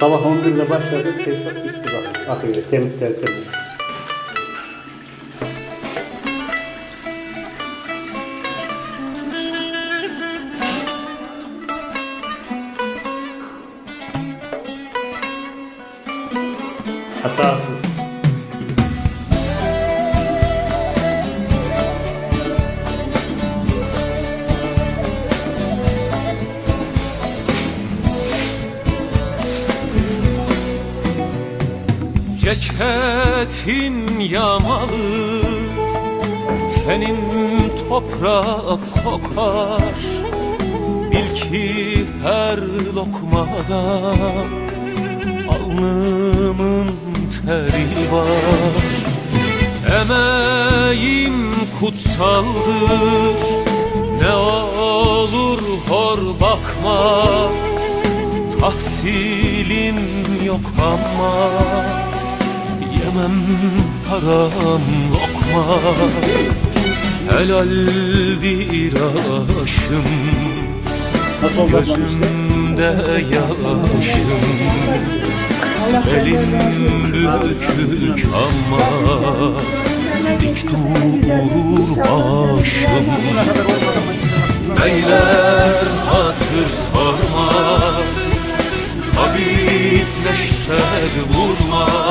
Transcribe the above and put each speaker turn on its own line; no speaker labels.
Sabah 11'de başladı, tesisat bitti bak. Akıyla, temiz tertemiz. Hatasız.
Ceketin yamalı Tenin toprak kokar. Bil ki her lokmada Alnımın teri var. Emeğim kutsaldır Ne olur hor bakma. Tahsilin yok ama etmem param lokma. Helaldir aşım Gözümde yaşım. Elim bükük ama Dik durur başım. Beyler hatır sormaz Tabip neşter vurmaz